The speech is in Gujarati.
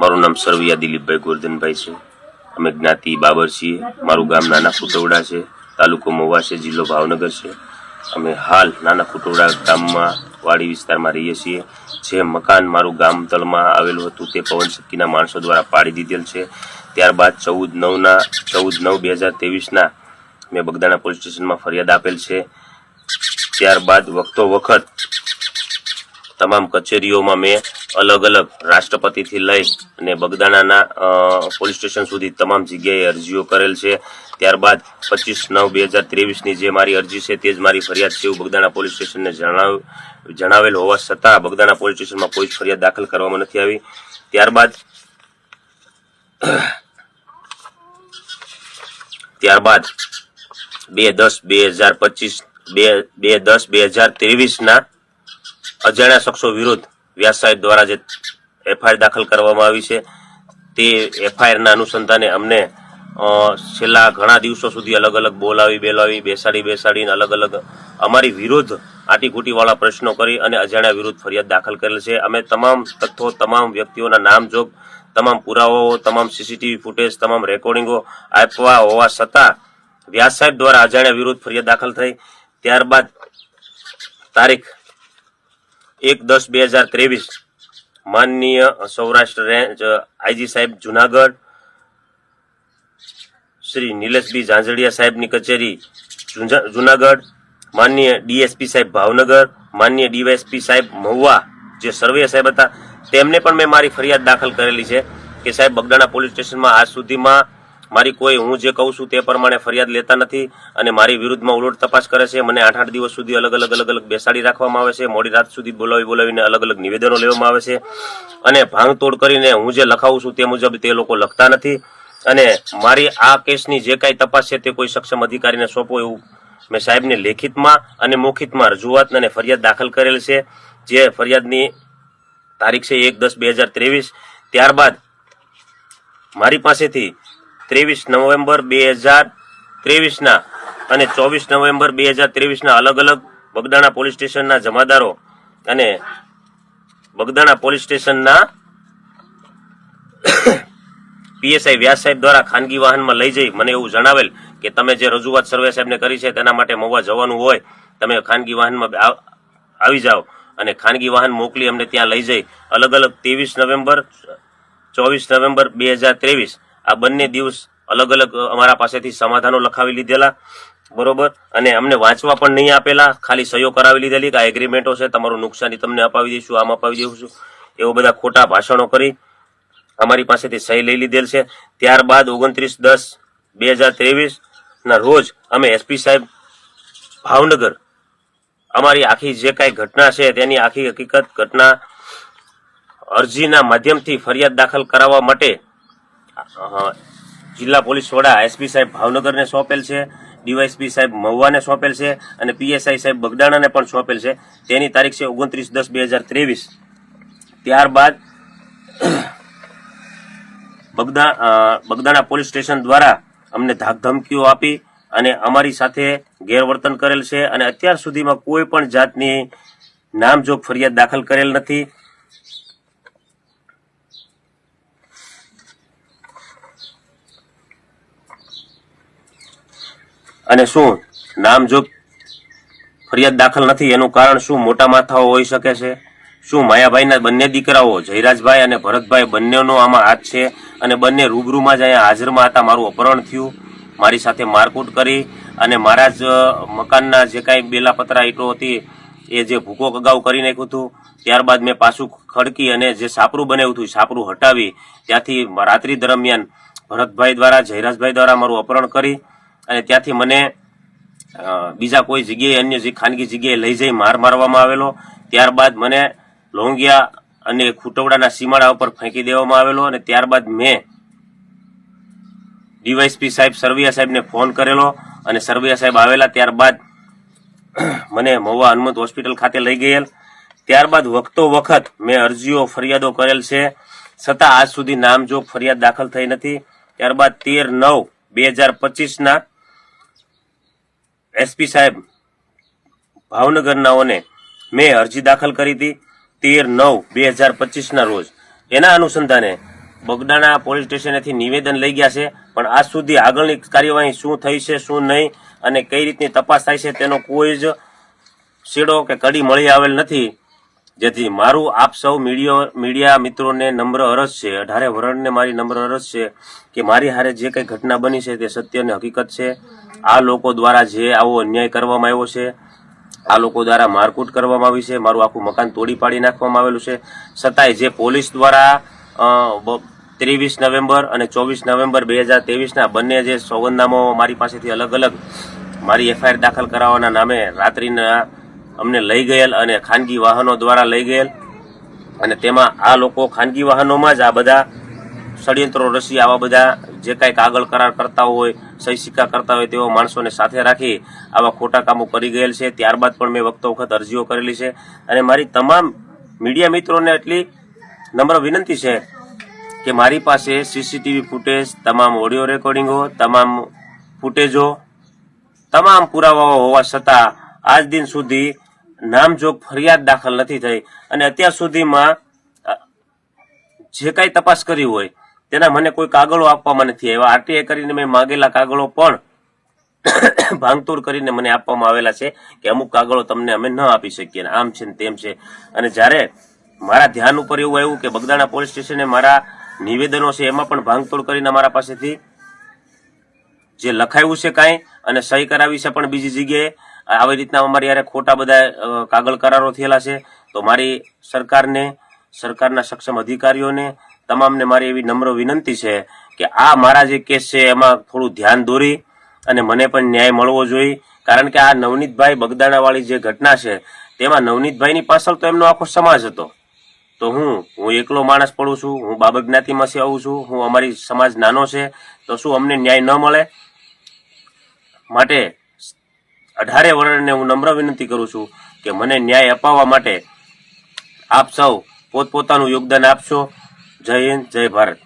મારું નામ સરવૈયા દિલીપભાઈ ગોરધનભાઈ છે. અમે જ્ઞાતિ બાબર છીએ. મારું ગામ નાના ફુટવડા છે. તાલુકો મોવા છે, જિલ્લો ભાવનગર છે. અમે હાલ નાના ફુટવડા ગામમાં વાડી વિસ્તારમાં રહીએ છીએ. જે મકાન મારું ગામ તળમાં આવેલું હતું તે પવન શક્તિના માણસો દ્વારા પાડી દીધેલ છે. ત્યારબાદ ચૌદ નવના ચૌદ નવ બે હજાર ત્રેવીસના મેં બગદાણા પોલીસ સ્ટેશનમાં ફરિયાદ આપેલ છે. ત્યારબાદ વખતો વખત તમામ કચેરીઓમાં મેં અલગ અલગ રાષ્ટ્રપતિથી લઈ અને બગદાણાના પોલીસ સ્ટેશન સુધી તમામ જગ્યાએ અરજીઓ કરેલ છે. ત્યારબાદ પચીસ નવ બે હજાર ત્રેવીસની જે મારી અરજી છે તે જ મારી ફરિયાદ છે એવું બગદાણા પોલીસ સ્ટેશનને જણાવ, જણાવેલ હોવા છતાં બગદાણા પોલીસ સ્ટેશનમાં કોઈ ફરિયાદ દાખલ કરવામાં નથી આવી. ત્યારબાદ ત્યારબાદ બે દસ બે હજાર પચીસ, બે બે દસ બે હજાર ત્રેવીસના અજાણ્યા શખ્સો વિરુદ્ધ વ્યાસ સાહેબ દ્વારા જે એફઆઈઆર દાખલ કરવામાં આવી છે, તે એફઆઈઆરના અનુસંધાને અમને છેલ્લા ઘણા દિવસો સુધી અલગ અલગ બોલાવી, બેલાવી, બેસાડી, બેસાડીને અલગ અલગ અમારી વિરુદ્ધ આટીઘૂટીવાળા પ્રશ્નો કરી અને અજાણ્યા વિરુદ્ધ ફરિયાદ દાખલ કરેલ છે. અમે તમામ તથ્યો, તમામ વ્યક્તિઓના નામ જોગ, તમામ પુરાવાઓ, તમામ સીસીટીવી ફૂટેજ, તમામ રેકોર્ડિંગો આપવા હોવા છતાં વ્યાસ સાહેબ દ્વારા અજાણ્યા વિરુદ્ધ ફરિયાદ દાખલ થઈ. ત્યારબાદ તારીખ એક દસ બે હજાર ત્રેવીસ માનનીય સૌરાષ્ટ્ર રેન્જ આઈજી સાહેબ જુનાગઢ, શ્રી નિલેશબી ઝાંઝડિયા સાહેબની કચેરી જુનાગઢ, માનનીય ડીએસપી સાહેબ ભાવનગર, માનનીય ડીવાયએસપી સાહેબ મહુવા જે સર્વે સાહેબ હતા, તેમને પણ મેં મારી ફરિયાદ દાખલ કરેલી છે કે સાહેબ બગદાણા પોલીસ સ્ટેશનમાં આજ સુધીમાં મારી કોઈ, હું જે કહું છું તે પ્રમાણે ફરિયાદ લેતા નથી અને મારી વિરુદ્ધમાં ઉલટ તપાસ કરે છે. મને આઠ આઠ દિવસ સુધી અલગ અલગ અલગ અલગ બેસાડી રાખવામાં આવે છે. મોડી રાત સુધી બોલાવી બોલાવીને અલગ અલગ નિવેદનો લેવામાં આવે છે. અને ભાંગતોડ કરીને હું જે લખાવું છું તે મુજબ તે લોકો લખતા નથી. અને મારી આ કેસની જે કાંઈ તપાસ છે તે કોઈ સક્ષમ અધિકારીને સોંપો એવું મેં સાહેબને લેખિતમાં અને મૌખિતમાં રજૂઆત અને ફરિયાદ દાખલ કરેલ છે. જે ફરિયાદની તારીખ છે એક દસ બે હજાર ત્રેવીસ. ત્યારબાદ મારી પાસેથી ત્રેવીસ નવેમ્બર બે હજાર ત્રેવીસના અને ચોવીસ નવેમ્બર બે હજાર ત્રેવીસના અલગ અલગ બગદાણા પોલીસ સ્ટેશનના જમાદારો અને બગદાણા પોલીસ સ્ટેશનના પીએસઆઈ વ્યાસ સાહેબ દ્વારા ખાનગી વાહનમાં લઈ જઈ મને એવું જણાવેલ કે તમે જે રજૂઆત સર્વે સાહેબને કરી છે તેના માટે મહુવા જવાનું હોય, તમે ખાનગી વાહનમાં આવ- જાઓ અને ખાનગી વાહન મોકલી અમને ત્યાં લઈ જઈ. અલગ અલગ ત્રેવીસ નવેમ્બર, ચોવીસ નવેમ્બર બે હજાર ત્રેવીસ આ બંને દિવસ અલગ અલગ અમારા પાસેથી સમાધાનો લખાવી લીધેલા, બરોબર? અને અમને વાંચવા પણ નહીં આપેલા, ખાલી સહીઓ કરાવી લીધેલી કે આ એગ્રીમેન્ટો છે, તમારું નુકસાની તમને અપાવી દઈશું, આમ અપાવી દઈશું એવો બધા ખોટા ભાષણો કરી અમારી પાસેથી સહી લઈ લીધેલ છે. ત્યારબાદ ઓગણત્રીસ દસ બે હજાર ત્રેવીસ ના રોજ અમે એસપી સાહેબ ભાવનગર, અમારી આખી જે કાંઈ ઘટના છે, તેની આખી હકીકત, ઘટના અરજીના માધ્યમથી ફરિયાદ દાખલ કરાવવા માટે જિલ્લા પોલીસ વડા એસપી સાહેબ ભાવનગરને સોંપેલ છે, ડીવાયસપી સાહેબ મહુવાને સોંપેલ છે અને પીએસઆઈ સાહેબ બગદાણાને પણ સોંપેલ છે. તેની તારીખ છે ઓગણત્રીસ દસ બે હજાર ત્રેવીસ. ત્યારબાદ બગદા બગદાણા પોલીસ સ્ટેશન દ્વારા અમને ધાકધમકીઓ આપી અને અમારી સાથે ગેરવર્તન કરેલ છે અને અત્યાર સુધીમાં કોઈ પણ જાતની નામજોગ ફરિયાદ દાખલ કરેલ નથી. અને શું? નામજોગ ફરિયાદ દાખલ નથી, એનું કારણ શું? મોટા માથાઓ હોઈ શકે છે? શું માયાભાઈના બંને દીકરાઓ, જયરાજભાઈ અને ભરતભાઈ, બંનેનો આમાં હાથ છે? અને બંને રૂબરૂમાં જ અહીંયા હાજરમાં હતા? મારું અપહરણ થયું. મારી સાથે મારકૂટ કરી અને મારા જ મકાનના જે કાંઈ બેલા પતરા ઈટો હતી, એ જે ભૂકો કગાવ કરી નાખ્યું હતું, ત્યારબાદ મેં પાછું ખડકી અને જે સાપરું બનાવ્યું હતું સાપરું હટાવી ત્યાંથી રાત્રિ દરમિયાન ભરતભાઈ દ્વારા, જયરાજભાઈ દ્વારા મારું અપહરણ કરી અને ત્યાંથી મને બીજા કોઈ જગ્યાએ અન્ય ખાનગી જગ્યાએ લઈ જઈ માર મારવામાં આવેલો. ત્યારબાદ મને લોંગિયા અને ખૂટવડાના સીમાડા ઉપર ફેંકી દેવામાં આવેલો અને ત્યારબાદ મેં ડીવાયસપી સાહેબ સરવૈયા સાહેબને ફોન કરેલો અને સરવૈયા સાહેબ આવેલા. ત્યારબાદ મને મહુવા હનુમંત હોસ્પિટલ ખાતે લઈ ગયેલ. ત્યારબાદ વખતો વખત મેં અરજીઓ ફરિયાદો કરેલ છે. છતાં આજ સુધી નામજોગ ફરિયાદ દાખલ થઈ નથી. ત્યારબાદ તેર નવ બે હજાર પચીસના એસપી સાહેબ ભાવનગરનાઓને મેં અરજી દાખલ કરી હતી તેર નવ બે હજાર પચીસના રોજ. એના અનુસંધાને બગડાણા પોલીસ સ્ટેશનેથી નિવેદન લઈ ગયા છે, પણ આજ સુધી આગળની કાર્યવાહી શું થઈ છે, શું નહીં, અને કઈ રીતની તપાસ થાય છે, તેનો કોઈ જ શેડો કે કડી મળી આવેલ નથી. જેથી મારું આપ સૌ મીડિયા મીડિયા મિત્રોને નમ્ર અરજ છે, અઢારે વરણને મારી નમ્ર અરજ છે કે મારી હારે જે કંઈ ઘટના બની છે તે સત્ય અને હકીકત છે. આ લોકો દ્વારા જે આવો અન્યાય કરવામાં આવ્યો છે, આ લોકો દ્વારા મારકૂટ કરવામાં આવી છે, મારું આખું મકાન તોડી પાડી નાખવામાં આવેલું છે. છતાંય જે પોલીસ દ્વારા ત્રેવીસ નવેમ્બર અને ચોવીસ નવેમ્બર બે હજાર ત્રેવીસના બંને જે સોગંદનામો મારી પાસેથી અલગ અલગ મારી એફઆઈઆર દાખલ કરાવવાના નામે રાત્રિના અમને લઈ ગયેલ અને ખાનગી વાહનો દ્વારા લઈ ગયેલ. અને તેમાં આ લોકો ખાનગી વાહનોમાં જ આ બધા ષડયંત્રો રસી આવા બધા જે કાંઈ કાગળ કરાર કરતા હોય, સહી સિક્કા કરતા હોય તેવા માણસોને સાથે રાખી આવા ખોટા કામો કરી ગયેલ છે. ત્યારબાદ પણ મેં વખતો વખત અરજીઓ કરેલી છે. અને મારી તમામ મીડિયા મિત્રોને એટલી નમ્ર વિનંતી છે કે મારી પાસે સીસીટીવી ફૂટેજ, તમામ ઓડિયો રેકોર્ડિંગો, તમામ ફૂટેજો, તમામ પુરાવાઓ હોવા છતાં આજ દિન સુધી નામજોગ ફરિયાદ દાખલ નથી થઈ. અને અત્યાર સુધીમાં જે કાંઈ તપાસ કરી હોય, તેના મને કોઈ કાગળો આપવામાં નથી આવ્યા. આરટીઆઈ કરીને મેં માગેલા કાગળો પણ ભાંગતોડ કરીને મને આપવામાં આવેલા છે કે અમુક કાગળો તમને અમે ન આપી શકીએ. આમ છે ને તેમ છે. અને જ્યારે મારા ધ્યાન ઉપર એવું આવ્યું કે બગદાણા પોલીસ સ્ટેશને મારા નિવેદનો છે, એમાં પણ ભાંગતોડ કરીને મારા પાસેથી જે લખાયું છે કાંઈ અને સહી કરાવી છે પણ બીજી જગ્યાએ આવી રીતના અમારી યારે ખોટા બધા કાગળ કરારો થયેલા છે. તો મારી સરકારને, સરકારના સક્ષમ અધિકારીઓને તમામને મારી એવી નમ્ર વિનંતી છે કે આ મારા જે કેસ છે એમાં થોડું ધ્યાન દોરી અને મને પણ ન્યાય મળવો જોઈએ. કારણ કે આ નવનીતભાઈ બગદાણાવાળી જે ઘટના છે, તેમાં નવનીતભાઈની પાછળ તો એમનો આખો સમાજ હતો. તો હું હું એકલો માણસ પડું છું, હું બાબત જ્ઞાતિમાંથી આવું છું, હું અમારી સમાજ નાનો છે, તો શું અમને ન્યાય ન મળે? માટે અઢારે વર્ણને હું નમ્ર વિનંતી કરું છું કે મને ન્યાય અપાવવા માટે આપ સૌ પોતપોતાનું યોગદાન આપશો. જય હિન્દ, જય ભારત.